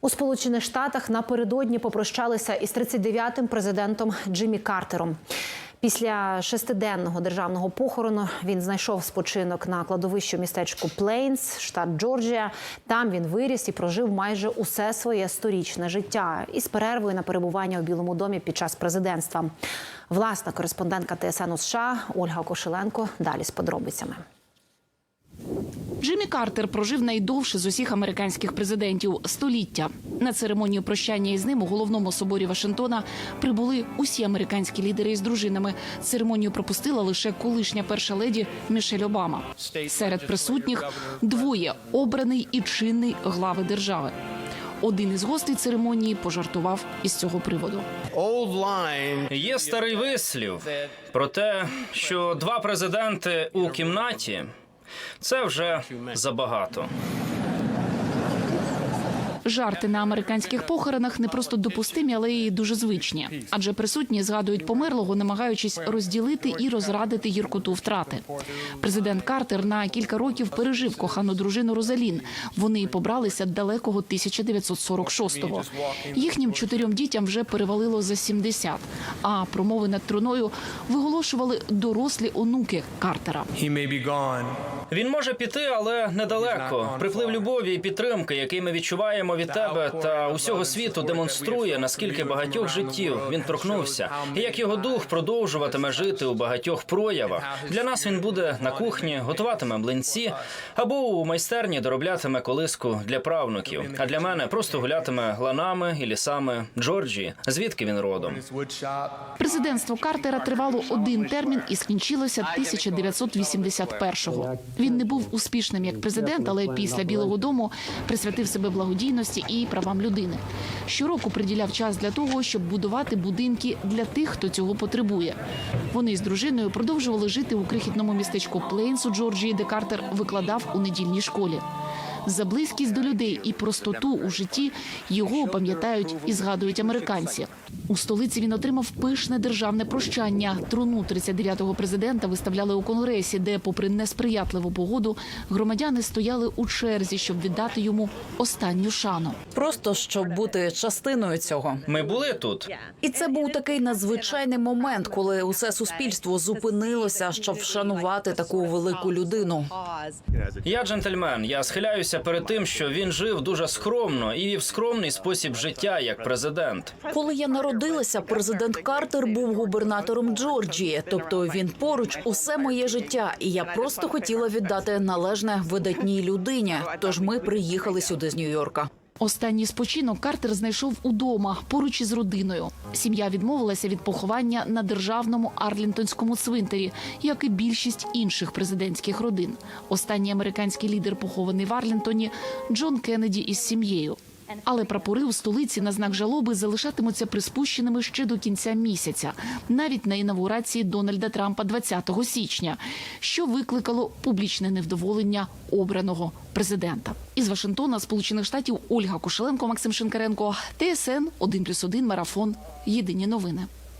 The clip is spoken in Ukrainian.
У Сполучених Штатах напередодні попрощалися із 39-м президентом Джиммі Картером. Після шестиденного державного похорону він знайшов спочинок на кладовищі у містечку Плейнс, штат Джорджія. Там він виріс і прожив майже усе своє сторічне життя із перервою на перебування у Білому домі під час президентства. Власна кореспондентка ТСН у США Ольга Кошеленко далі з подробицями. Джиммі Картер прожив найдовше з усіх американських президентів століття. На церемонію прощання із ним у головному соборі Вашингтона прибули усі американські лідери із дружинами. Церемонію пропустила лише колишня перша леді Мішель Обама. Серед присутніх двоє обраний і чинний глави держави. Один із гостей церемонії пожартував із цього приводу. Є старий вислів про те, що два президенти у кімнаті це вже забагато. Жарти на американських похоронах не просто допустимі, але й дуже звичні. Адже присутні згадують померлого, намагаючись розділити і розрадити гіркоту втрати. Президент Картер на кілька років пережив кохану дружину Розалін. Вони побралися далекого 1946-го. Їхнім чотирьом дітям вже перевалило за 70, а промови над труною виголошували дорослі онуки Картера. Він може піти, але недалеко. Приплив любові і підтримки, який ми відчуваємо від тебе та усього світу, демонструє наскільки багатьох життів він торкнувся, і як його дух продовжуватиме жити у багатьох проявах. Для нас він буде на кухні, готуватиме млинці або у майстерні дороблятиме колиску для правнуків. А для мене просто гулятиме ланами і лісами Джорджії, звідки він родом. Президентство Картера тривало один термін і скінчилося 1981-го. Він не був успішним як президент, але після Білого Дому присвятив себе благодійності і правам людини. Щороку приділяв час для того, щоб будувати будинки для тих, хто цього потребує. Вони з дружиною продовжували жити у крихітному містечку Плейнс у Джорджії, де Картер викладав у недільній школі. За близькість до людей і простоту у житті його пам'ятають і згадують американці. У столиці він отримав пишне державне прощання. Труну 39-го президента виставляли у конгресі, де, попри несприятливу погоду, громадяни стояли у черзі, щоб віддати йому останню шану. просто щоб бути частиною цього. Ми були тут. І це був такий надзвичайний момент, коли усе суспільство зупинилося, щоб вшанувати таку велику людину. Я джентльмен. Я схиляюся перед тим, що він жив дуже скромно і вів скромний спосіб життя як президент. Коли я народилася, президент Картер був губернатором Джорджії, тобто він поруч усе моє життя, і я просто хотіла віддати належне видатній людині. Тож ми приїхали сюди з Нью-Йорка. Останній спочинок Картер знайшов удома поруч із родиною. Сім'я відмовилася від поховання на державному Арлінтонському цвинтарі, як і більшість інших президентських родин. Останній американський лідер похований в Арлінтоні Джон Кеннеді із сім'єю. Але прапори у столиці на знак жалоби залишатимуться приспущеними ще до кінця місяця, навіть на інавгурації Дональда Трампа 20 січня, що викликало публічне невдоволення обраного президента. Із Вашингтона, Сполучених Штатів, Ольга Кошеленко, Максим Шинкаренко, ТСН 1+,1 Марафон. Єдині новини.